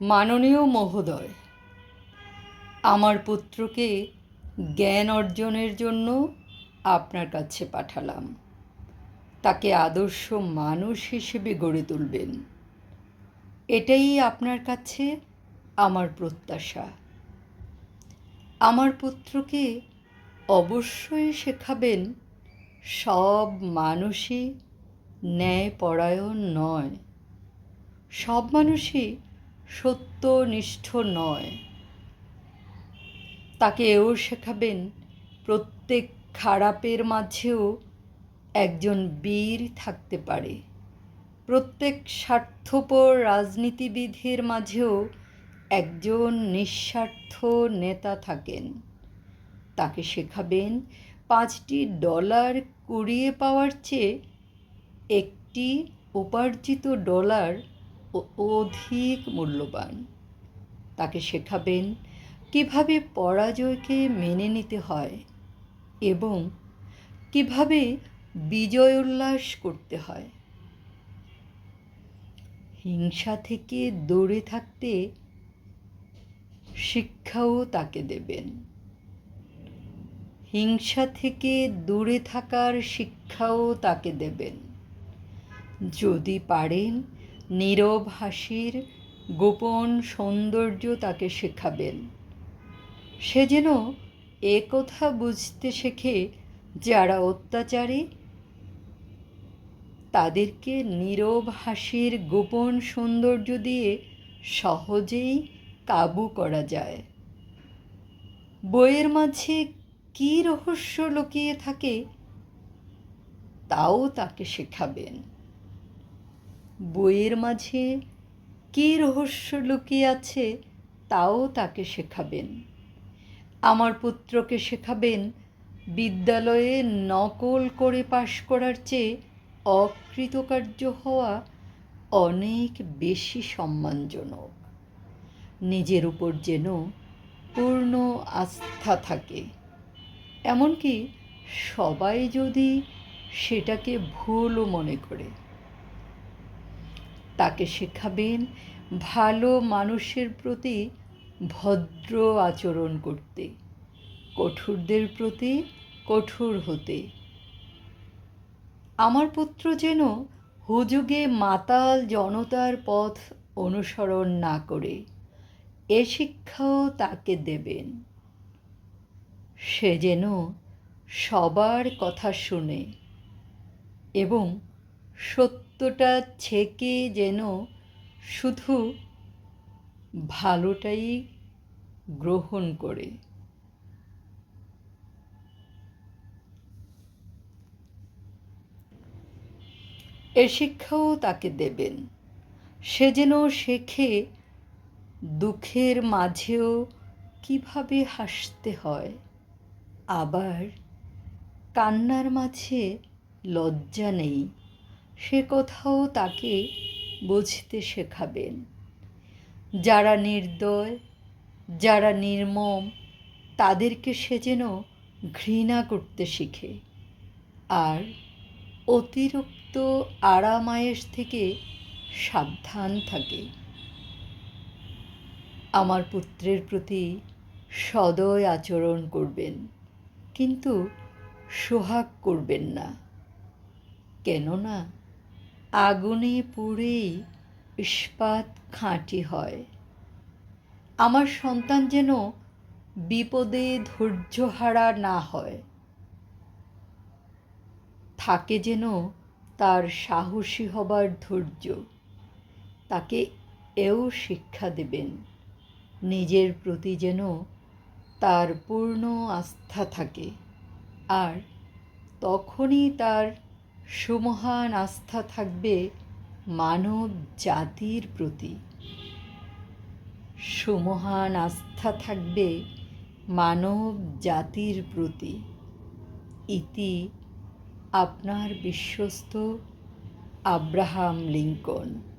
মাননীয় মহোদয়, আমার পুত্রকে জ্ঞান অর্জনের জন্য আপনার কাছে পাঠালাম। তাকে আদর্শ মানুষ হিসেবে গড়ে তুলবেন। এটাই আপনার কাছে আমার প্রত্যাশা। আমার পুত্রকে অবশ্যই শেখাবেন, সব মানুষই ন্যায়পরায়ণ নয়। সব মানুষই সত্যনিষ্ঠ নয়। তাকে এও শেখাবেন, প্রত্যেক খারাপের মাঝেও একজন বীর থাকতে পারে। প্রত্যেক স্বার্থপর রাজনীতিবিদের মাঝেও একজন নিঃস্বার্থ নেতা থাকেন। তাকে শেখাবেন, পাঁচটি ডলার কুড়িয়ে পাওয়ার চেয়ে একটি উপার্জিত ডলার অধিক মূল্যবান। তাকে শেখাবেন কীভাবে পরাজয়কে মেনে নিতে হয় এবং কীভাবে বিজয় উল্লাস করতে হয়। হিংসা থেকে দূরে থাকতে শিক্ষাও তাকে দেবেন। হিংসা থেকে দূরে থাকার শিক্ষাও তাকে দেবেন। যদি পারেন নীরব হাসির গোপন সৌন্দর্য তাকে শেখাবেন। সে যেন এ কথা বুঝতে শেখে যারা অত্যাচারী, তাদেরকে নীরব হাসির গোপন সৌন্দর্য দিয়ে সহজেই কাবু করা যায়। বইয়ের মাঝে কী রহস্য লুকিয়ে থাকে, তাও তাকে শেখাবেন। বইয়ের মাঝে কী রহস্য লুকিয়ে আছে তাও তাকে শেখাবেন। আমার পুত্রকে শেখাবেন, বিদ্যালয়ে নকল করে পাশ করার চেয়ে অকৃতকার্য হওয়া অনেক বেশি সম্মানজনক। নিজের উপর যেন পূর্ণ আস্থা থাকে। এমনকি সবাই যদি সেটাকে ভুলও মনে করে। তাকে শেখাবেন। ভালো মানুষের প্রতি ভদ্র আচরণ করতে, কঠোরদের প্রতি কঠোর হতে। আমার পুত্র যেন হুজুগে মাতাল জনতার পথ অনুসরণ না করে, এ শিক্ষাও তাকে দেবেন। সে যেন সবার কথা শুনে এবং সত্যটা ছেকে যেন শুধু ভালোটাই গ্রহণ করে। এ শিক্ষাও তাকে দেবেন। সে যেন শেখে দুঃখের মাঝেও কীভাবে হাসতে হয়। আবার কান্নার মাঝে লজ্জা নেই। সে কথাও তাকে বুঝতে শেখাবেন। যারা নির্দয়, যারা নির্মম, তাদেরকে সে যেন ঘৃণা করতে শিখে। আর অতিরিক্ত আরামায়েশ থেকে সাবধান থাকে। আমার পুত্রের প্রতি সদয় আচরণ করবেন, কিন্তু সোহাগ করবেন না। কেননা আগুনে পুড়েই ইস্পাত খাঁটি হয়। আমার সন্তান যেন বিপদে ধৈর্যহারা না হয়। থাকে যেন তার সাহসী হবার ধৈর্য। তাকে এও শিক্ষা দেবেন। নিজের প্রতি যেন তার পূর্ণ আস্থা থাকে। আর তখনই তার সুমহান আস্থা থাকবে মানব জাতির প্রতি। সুমহান আস্থা থাকবে মানব জাতির প্রতি। ইতি আপনার বিশ্বস্ত আব্রাহাম লিঙ্কন।